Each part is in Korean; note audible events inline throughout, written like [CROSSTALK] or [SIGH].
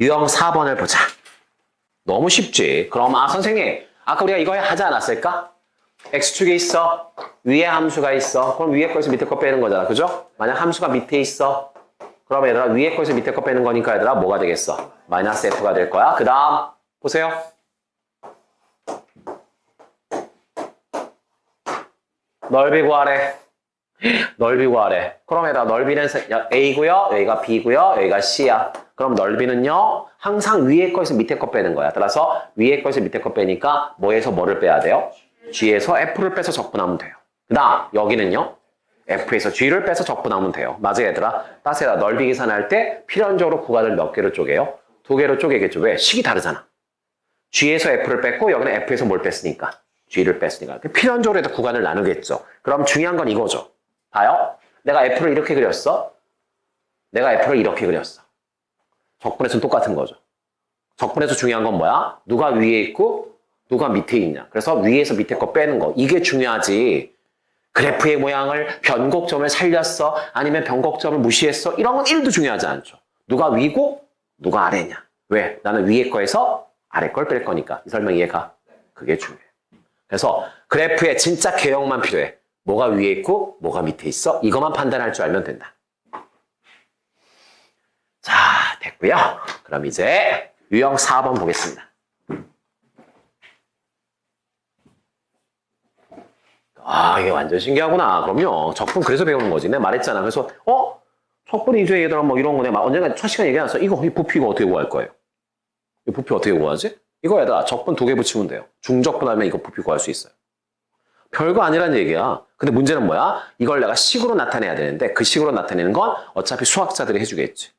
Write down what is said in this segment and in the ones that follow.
유형 4번을 보자. 너무 쉽지. 그럼 아 선생님 아까 우리가 이거 하지 않았을까? x축에 있어. 위에 함수가 있어. 그럼 위에 거에서 밑에 거 빼는 거잖아. 그죠? 만약 함수가 밑에 있어. 그럼 얘들아 위에 거에서 밑에 거 빼는 거니까 얘들아 뭐가 되겠어? 마이너스 f가 될 거야. 그 다음 보세요. 넓이 구하래. [GASPS] 넓이 구하래. 그럼 얘들아 넓이는 a고요. 여기가 b고요. 여기가 c야. 그럼 넓이는요. 항상 위에 거에서 밑에 거 빼는 거야. 따라서 위에 거에서 밑에 거 빼니까 뭐에서 뭐를 빼야 돼요? g에서 f를 빼서 적분하면 돼요. 그 다음 여기는요. f에서 g를 빼서 적분하면 돼요. 맞아요 얘들아. 따스에다 넓이 계산할 때 필연적으로 구간을 몇 개로 쪼개요? 두 개로 쪼개겠죠. 왜? 식이 다르잖아. g에서 f를 뺐고 여기는 f에서 뭘 뺐으니까? g를 뺐으니까. 필연적으로 해도 구간을 나누겠죠. 그럼 중요한 건 이거죠. 봐요. 내가 f를 이렇게 그렸어. 내가 f를 이렇게 그렸어. 적분에서는 똑같은 거죠. 적분에서 중요한 건 뭐야? 누가 위에 있고 누가 밑에 있냐. 그래서 위에서 밑에 거 빼는 거. 이게 중요하지. 그래프의 모양을 변곡점을 살렸어. 아니면 변곡점을 무시했어. 이런 건 1도 중요하지 않죠. 누가 위고 누가 아래냐. 왜? 나는 위에 거에서 아래 걸 뺄 거니까. 이 설명 이해가? 그게 중요해. 그래서 그래프의 진짜 개형만 필요해. 뭐가 위에 있고 뭐가 밑에 있어. 이것만 판단할 줄 알면 된다. 자, 됐고요. 그럼 이제 유형 4번 보겠습니다. 아, 이게 완전 신기하구나. 그럼요. 적분 그래서 배우는 거지. 내가 말했잖아. 그래서, 어? 적분이 이제 얘들아 뭐 이런 거 내가 언젠가 첫 시간에 얘기해놨어. 이거, 이 부피 이거 어떻게 구할 거예요? 이 부피 어떻게 구하지? 이거 얘들아, 적분 두 개 붙이면 돼요. 중적분 하면 이거 부피 구할 수 있어요. 별거 아니란 얘기야. 근데 문제는 뭐야? 이걸 내가 식으로 나타내야 되는데 그 식으로 나타내는 건 어차피 수학자들이 해주겠지.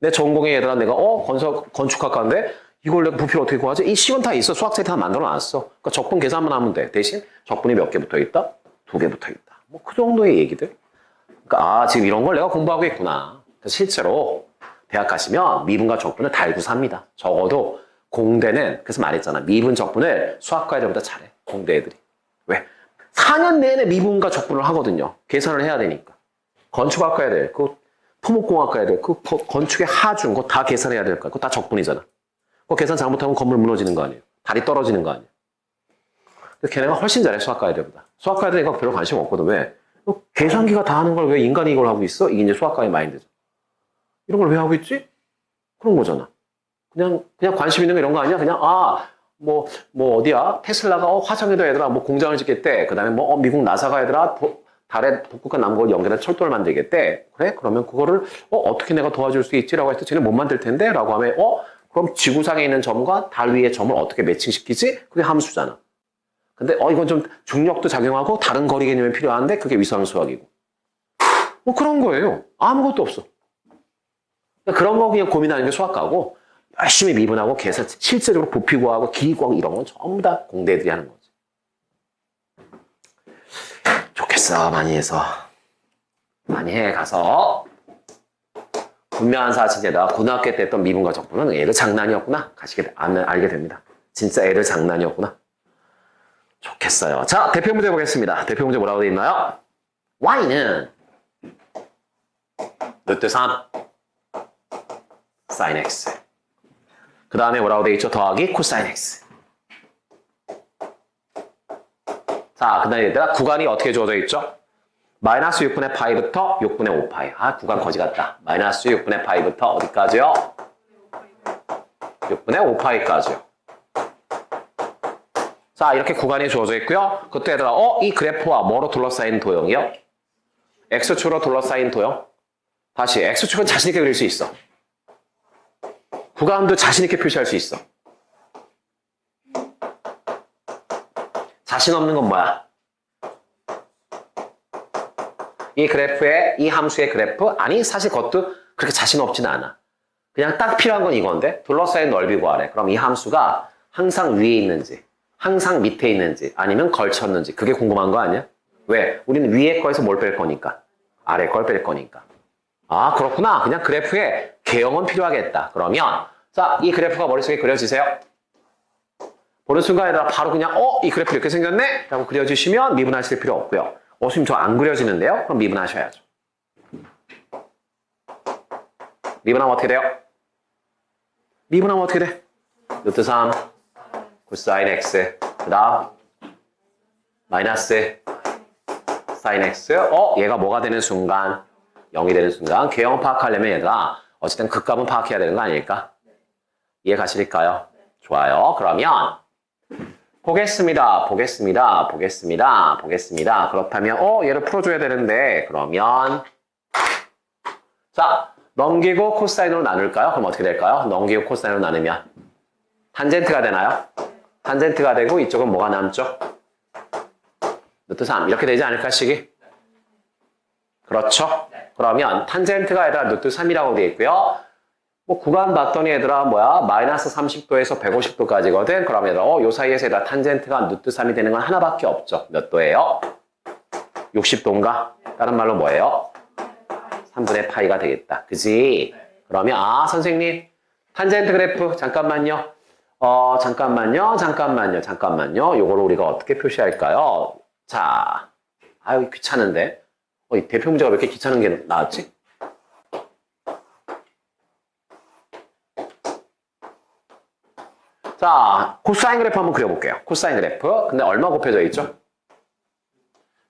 내 전공에 얘들아 내가 어 건설 건축학과인데 이걸 내가 부피를 어떻게 구하지? 이 식은 다 있어. 수학자들이 다 만들어 놨어. 그러니까 적분 계산만 하면 돼. 대신 적분이 몇 개 붙어 있다? 두 개 붙어 있다. 뭐 그 정도의 얘기들. 그러니까 아 지금 이런 걸 내가 공부하고 있구나. 그래서 실제로 대학 가시면 미분과 적분을 달고 삽니다. 적어도 공대는 그래서 말했잖아. 미분 적분을 수학과 애들보다 잘해. 공대 애들이. 왜? 4년 내내 미분과 적분을 하거든요. 계산을 해야 되니까. 건축학과 애들, 그 토목공학과 애들, 그 거- 건축의 하중, 그거 다 계산해야 될 거야. 그거 다 적분이잖아. 그거 계산 잘못하면 건물 무너지는 거 아니에요. 다리 떨어지는 거 아니에요. 근데 걔네가 훨씬 잘해, 수학과 애들보다. 수학과 애들은 이거 별로 관심 없거든. 왜? 어, 계산기가 다 하는 걸 왜 인간이 이걸 하고 있어? 이게 이제 수학과의 마인드죠. 이런 걸 왜 하고 있지? 그런 거잖아. 그냥, 그냥 관심 있는 거 이런 거 아니야? 그냥, 아, 뭐, 뭐, 어디야? 테슬라가, 어, 화성에도 얘들아, 뭐, 공장을 짓겠대. 그 다음에 뭐, 어, 미국 나사가 얘들아, 보- 달에 북극과 남극을 연결해서 철도를 만들겠대. 그래? 그러면 그거를, 어, 어떻게 내가 도와줄 수 있지라고 해서 쟤는 못 만들 텐데? 라고 하면, 어, 그럼 지구상에 있는 점과 달 위의 점을 어떻게 매칭시키지? 그게 함수잖아. 근데, 어, 이건 좀 중력도 작용하고 다른 거리 개념이 필요한데 그게 위상 수학이고. 뭐 그런 거예요. 아무것도 없어. 그러니까 그런 거 그냥 고민하는 게 수학가고 열심히 미분하고 계산 실제적으로 부피 구하고 길이 구하고 이런 건 전부 다 공대들이 하는 거지. 좋겠어 많이 해서 많이 해 가서 분명한 사실에다 고등학교 때 했던 미분과 적분은 애들 장난이었구나 가시게 안 알게 됩니다. 진짜 애들 장난이었구나. 좋겠어요. 자 대표 문제 보겠습니다. 대표 문제 뭐라고 돼 있나요? y는 루트 3 sin x. 그 다음에 뭐라고 돼 있죠? 더하기 코사인 x. 자, 그 다음에 얘들아, 구간이 어떻게 주어져 있죠? 마이너스 6분의 파이부터 6분의 5 파이. 아, 구간 거지 같다. 마이너스 6분의 파이부터 어디까지요? 6분의 5 파이까지요. 자, 이렇게 구간이 주어져 있고요. 그때 얘들아, 어? 이 그래프와 뭐로 둘러싸인 도형이요? x축으로 둘러싸인 도형. 다시, x축은 자신있게 그릴 수 있어. 구간도 자신있게 표시할 수 있어. 자신 없는 건 뭐야? 이 그래프의, 이 함수의 그래프? 아니, 사실 그것도 그렇게 자신 없지는 않아. 그냥 딱 필요한 건 이건데, 둘러싸인 넓이 구하래. 그럼 이 함수가 항상 위에 있는지, 항상 밑에 있는지, 아니면 걸쳤는지, 그게 궁금한 거 아니야? 왜? 우리는 위에 거에서 뭘 뺄 거니까. 아래 걸 뺄 거니까. 아, 그렇구나. 그냥 그래프에 개형은 필요하겠다. 그러면, 자, 이 그래프가 머릿속에 그려지세요. 보는 순간에다가 바로 그냥, 어, 이 그래프 이렇게 생겼네? 라고 그려주시면 미분하실 필요 없고요. 어, 지금 저안 그려지는데요? 그럼 미분하셔야죠. 미분하면 어떻게 돼요? 미분하면 어떻게 돼? 루트 3 코사인 x 그 다음 마이너스 사인 x 어? 얘가 뭐가 되는 순간 0이 되는 순간 개형 파악하려면 얘들아 어쨌든 극값은 파악해야 되는 거 아닐까? 이해 가실까요? 좋아요. 그러면 보겠습니다. 보겠습니다. 보겠습니다. 보겠습니다. 그렇다면 어 얘를 풀어줘야 되는데 그러면 자 넘기고 코사인으로 나눌까요? 그럼 어떻게 될까요? 넘기고 코사인으로 나누면 탄젠트가 되나요? 탄젠트가 되고 이쪽은 뭐가 남죠? 루트 3 이렇게 되지 않을까 식이? 그렇죠? 그러면 탄젠트가 얘들아 루트 3이라고 되어 있고요. 뭐 구간 봤더니 얘들아 뭐야 마이너스 30도에서 150도까지거든. 그럼 얘들아 어, 요 사이에서 얘들아 탄젠트가 루트 3이 되는 건 하나밖에 없죠. 몇 도예요? 60도인가? 다른 말로 뭐예요? 3분의 파이가 되겠다. 그지? 그러면 아 선생님 탄젠트 그래프 잠깐만요. 어 잠깐만요. 잠깐만요. 잠깐만요. 요거를 우리가 어떻게 표시할까요? 자, 아유 귀찮은데. 어, 이 대표 문제가 왜 이렇게 귀찮은 게 나왔지? 자, 코사인 그래프 한번 그려볼게요. 코사인 그래프. 근데 얼마 곱해져 있죠?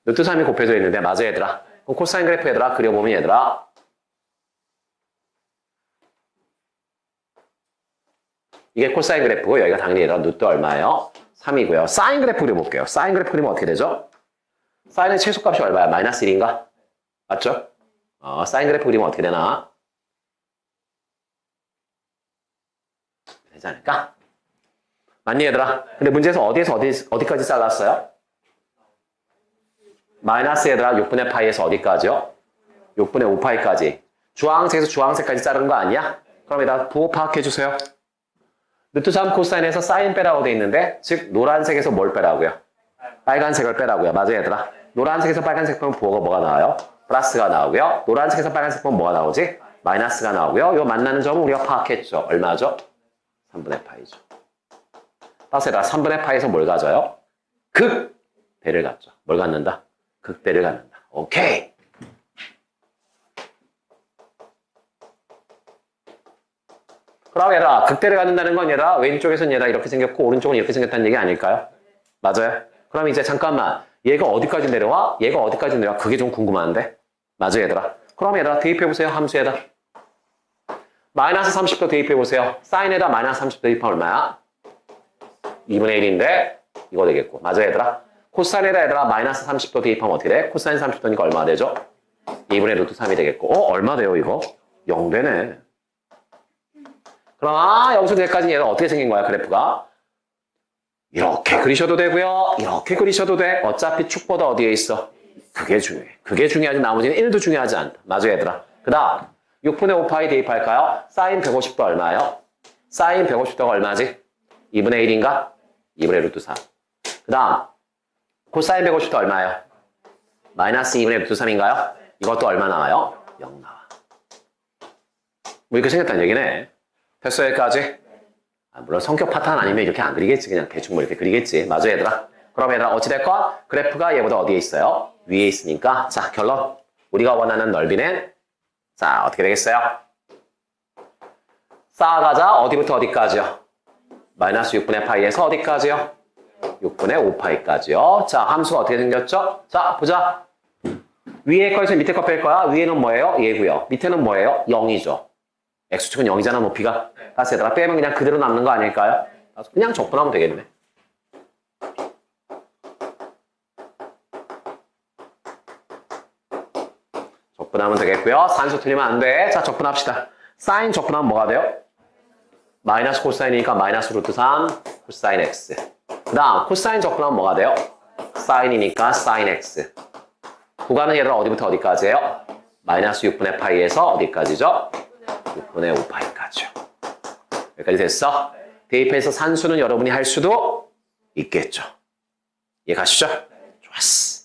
루트 3이 곱해져 있는데 맞아 얘들아. 그럼 코사인 그래프 얘들아 그려보면 얘들아 이게 코사인 그래프고 여기가 당연히 얘들아 루트 얼마예요? 3이고요. 사인 그래프 그려볼게요. 사인 그래프 그리면 어떻게 되죠? 사인의 최소값이 얼마야? 마이너스 1인가? 맞죠? 어, 사인 그래프 그리면 어떻게 되나? 되지 않을까? 맞니 얘들아? 근데 문제에서 어디에서 어디, 어디까지 잘랐어요? 마이너스 얘들아 6분의 파이에서 어디까지요? 6분의 5파이까지 주황색에서 주황색까지 자른 거 아니야? 그럼 얘들아 부호 파악해주세요 루트 3 코사인에서 사인 빼라고 돼 있는데 즉 노란색에서 뭘 빼라고요? 빨간색을 빼라고요 맞아요 얘들아 노란색에서 빨간색 빼면 부호가 뭐가 나와요? 플러스가 나오고요 노란색에서 빨간색 빼면 뭐가 나오지? 마이너스가 나오고요 요 만나는 점은 우리가 파악했죠 얼마죠? 3분의 파이죠 따스에다 3분의 파에서 뭘 가져요? 극대를 갖죠. 뭘 갖는다? 극대를 갖는다. 오케이. 그럼 얘들아, 극대를 갖는다는 건 얘들아, 왼쪽에서는 얘들아 이렇게 생겼고, 오른쪽은 이렇게 생겼다는 얘기 아닐까요? 맞아요? 그럼 이제 잠깐만, 얘가 어디까지 내려와? 얘가 어디까지 내려와? 그게 좀 궁금한데? 맞아요, 얘들아. 그럼 얘들아, 대입해보세요, 함수에다. 마이너스 30도 대입해보세요. 사인에다 마이너스 30도 대입하면 얼마야? 2분의 1인데 이거 되겠고 맞아 얘들아 코사인에다 얘들아 마이너스 30도 대입하면 어떻게 돼? 코사인 30도니까 얼마 되죠? 2분의 루트 3이 되겠고 어? 얼마 돼요 이거? 0 되네 그럼 아 여기서 여기까지 얘는 어떻게 생긴 거야 그래프가? 이렇게 그리셔도 되고요 이렇게 그리셔도 돼 어차피 축보다 어디에 있어? 그게 중요해 그게 중요하지 나머지는 1도 중요하지 않다 맞아 얘들아 그 다음 6분의 5파이 대입할까요? 사인 150도 얼마예요? 사인 150도가 얼마지? 2분의 1인가? 2분의 루트 3. 그 다음, 코사인 150도 얼마예요? 마이너스 2분의 루트 3인가요? 이것도 얼마 나와요? 0 나와. 뭐 이렇게 생겼다는 얘기네. 됐어, 여기까지? 아, 물론 성격 파탄 아니면 이렇게 안 그리겠지. 그냥 대충 뭐 이렇게 그리겠지. 맞아, 얘들아? 그럼 얘들아, 어찌됐건 그래프가 얘보다 어디에 있어요? 위에 있으니까. 자, 결론. 우리가 원하는 넓이는 자, 어떻게 되겠어요? 쌓아가자. 어디부터 어디까지요? 마이너스 6분의 파이에서 어디까지요? 6분의 5파이까지요. 자, 함수가 어떻게 생겼죠? 자, 보자. 위에 거에서 밑에 거 뺄 거야. 위에는 뭐예요? 얘고요. 밑에는 뭐예요? 0이죠. x축은 0이잖아, 높이가. 따라서 얘들아, 빼면 그냥 그대로 남는 거 아닐까요? 따라서 그냥 적분하면 되겠네. 적분하면 되겠고요. 산수 틀리면 안 돼. 자, 적분합시다. 사인 적분하면 뭐가 돼요? 마이너스 코사인이니까 마이너스 루트 3 코사인 x 그 다음 코사인 적분하면 뭐가 돼요? 사인이니까 사인 x 구간은 얘를 어디부터 어디까지예요? 마이너스 6분의 파이에서 어디까지죠? 6분의 5파이까지요 여기까지 됐어? 대입해서 산수는 여러분이 할 수도 있겠죠 이해 가시죠? 좋았어